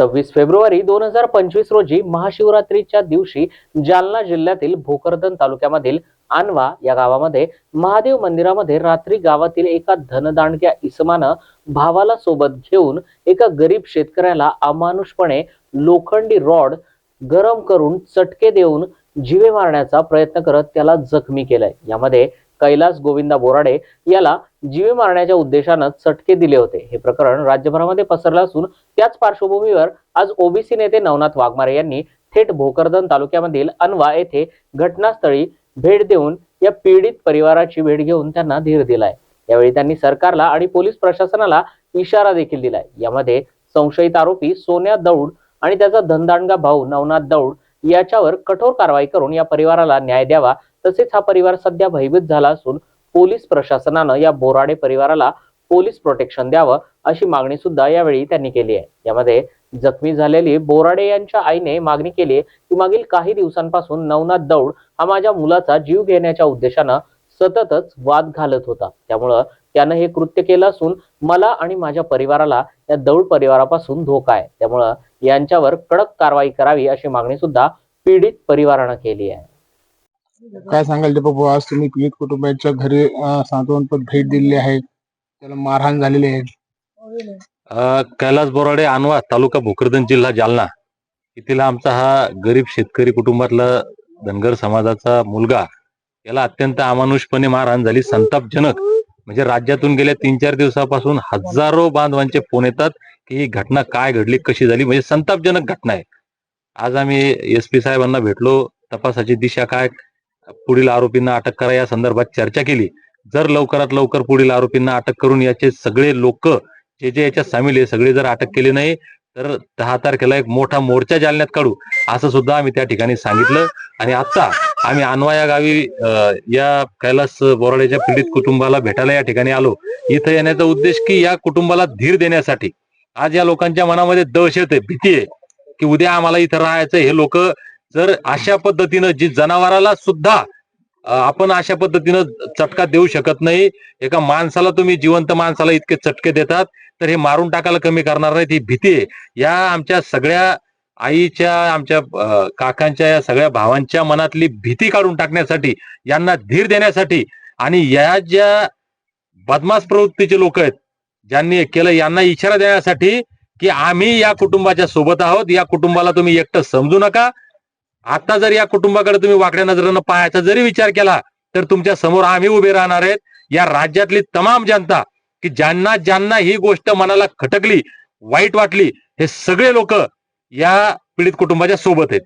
सव्वीस फेब्रुवारी दोन हजार पंचवीस रोजी महाशिवरात्रीच्या दिवशी जालना जिल्ह्यातील भोकरदन तालुक्यामधील आनवा या गावामध्ये महादेव मंदिरामध्ये रात्री गावातील एका धनदांडक्या इसमानं भावाला सोबत घेऊन एका गरीब शेतकऱ्याला अमानुषपणे लोखंडी रॉड गरम करून चटके देऊन जिवे मारण्याचा प्रयत्न करत त्याला जखमी केलाय. यामध्ये कैलास गोविंदा बोराडे याला जीवे मारण्याच्या उद्देशानं चटके दिले होते. हे प्रकरण राज्यभरामध्ये पसरलं असून त्याच पार्श्वभूमीवर आज ओबीसी नेते नवनाथ वाघमारे यांनी थेट भोकरदन तालुक्यामधील अनवा येथे घटनास्थळी भेट देऊन या पीडित परिवाराची भेट घेऊन त्यांना धीर दिलाय. यावेळी त्यांनी सरकारला आणि पोलीस प्रशासनाला इशारा देखील दिलाय. यामध्ये संशयित आरोपी सोन्या दौड आणि त्याचा धनदांडगा भाऊ नवनाथ दौड याच्यावर कठोर कारवाई करून या परिवाराला न्याय द्यावा तसेच हा परिवार सध्या भयभीत झाला असून पोलीस प्रशासनानं या बोराडे परिवाराला पोलीस प्रोटेक्शन द्यावं अशी मागणी सुद्धा यावेळी त्यांनी केली आहे. यामध्ये जखमी झालेली बोराडे यांच्या आईने मागणी केली आहे की मागील काही दिवसांपासून नवनाथ दौड हा माझ्या मुलाचा जीव घेण्याच्या उद्देशानं सततच वाद घालत होता. त्यामुळं त्यानं हे कृत्य केलं असून मला आणि माझ्या परिवाराला या दौड परिवारापासून धोका आहे. त्यामुळं यांच्यावर कडक कारवाई करावी अशी मागणी सुद्धा पीडित परिवारानं केली आहे. काय सांगाल ते बाबा? आज तुम्ही पीडित कुटुंबाच्या घरी अं, सांत्वनपद भेट दिलेली आहे. त्याला मारहाण झालेली आहे. कैलास बोराडे अनवा तालुका भोकरदन जिल्हा जालना. येथील आमचा हा गरीब शेतकरी कुटुंबातला धनगर समाजाचा मुलगा याला अत्यंत अमानुषपणे मारहाण झाली. संतापजनक म्हणजे राज्यातून गेल्या तीन चार दिवसापासून हजारो बांधवांचे फोन येतात की ही घटना काय घडली कशी झाली? म्हणजे संतापजनक घटना आहे. आज आम्ही एस पी साहेबांना भेटलो. तपासाची दिशा काय? पुढील आरोपींना अटक करा या संदर्भात चर्चा केली. जर लवकरात लवकर पुढील आरोपींना अटक करून याचे सगळे लोक जे जे याच्यात सामील आहे सगळे जर अटक केली नाही तर दहा तारखेला एक मोठा मोर्चा जालन्यात काढू. असं सुद्धा आम्ही त्या ठिकाणी सांगितलं. आणि आता आम्ही अनवा या गावी या कैलास बोराड्याच्या पीडित कुटुंबाला भेटायला या ठिकाणी आलो. इथं येण्याचा उद्देश की या कुटुंबाला धीर देण्यासाठी. आज या लोकांच्या मनामध्ये दहशत आहे भीती आहे की उद्या आम्हाला इथं राहायचं हे लोक जर अशा पद्धतीनं जी जनावराला सुद्धा आपण अशा पद्धतीनं चटका देऊ शकत नाही एका माणसाला तुम्ही जिवंत माणसाला इतके चटके देतात तर हे मारून टाकायला कमी करणार नाही ही भीती आहे. या आमच्या सगळ्या आईच्या आमच्या काकांच्या या सगळ्या भावांच्या मनातली भीती काढून टाकण्यासाठी यांना धीर देण्यासाठी आणि या ज्या बदमाश प्रवृत्तीचे लोक आहेत ज्यांनी हे केलं यांना इशारा देण्यासाठी की आम्ही या कुटुंबाच्या सोबत आहोत या कुटुंबाला तुम्ही एकटं समजू नका आता जर या कुटुंबाकडे तुम्ही वाकड्या नजरेनं पाहायचा जरी विचार केला तर तुमच्यासमोर आम्ही उभे राहणार आहेत. या राज्यातली तमाम जनता की ज्यांना ज्यांना ही गोष्ट मनाला खटकली वाईट वाटली हे सगळे लोक या पीडित कुटुंबाच्या सोबत आहेत.